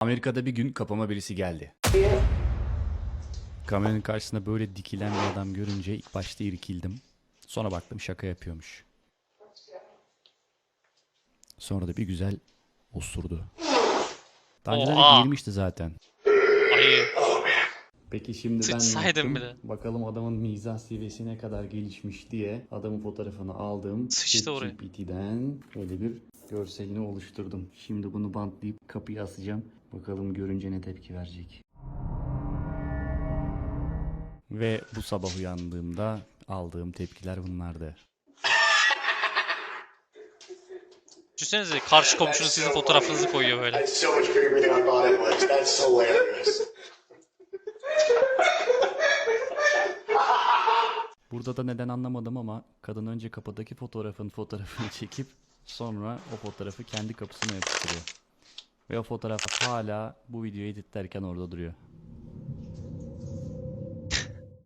Amerika'da bir gün kapıma birisi geldi. Kameranın karşısında böyle dikilen bir adam görünce ilk başta irkildim. Sonra baktım şaka yapıyormuş. Sonra da bir güzel osurdu. Daha önce de Oha! girmişti zaten. Ayı. Peki şimdi ben Sıçsaydım yaptım? bile. Bakalım adamın mizah seviyesi ne kadar gelişmiş diye adamın fotoğrafını aldım. Sıçtı oraya. ChatGPT'den böyle bir görselini oluşturdum. Şimdi bunu bantlayıp kapıya asacağım. Bakalım görünce ne tepki verecek. Ve bu sabah uyandığımda aldığım tepkiler bunlardı. Düşünsenize karşı komşunuz sizin fotoğrafınızı koyuyor böyle. Burada da neden anlamadım ama kadın önce kapıdaki fotoğrafın fotoğrafını çekip sonra o fotoğrafı kendi kapısına yapıştırıyor. Ve o fotoğraf hala bu videoyu editlerken orada duruyor.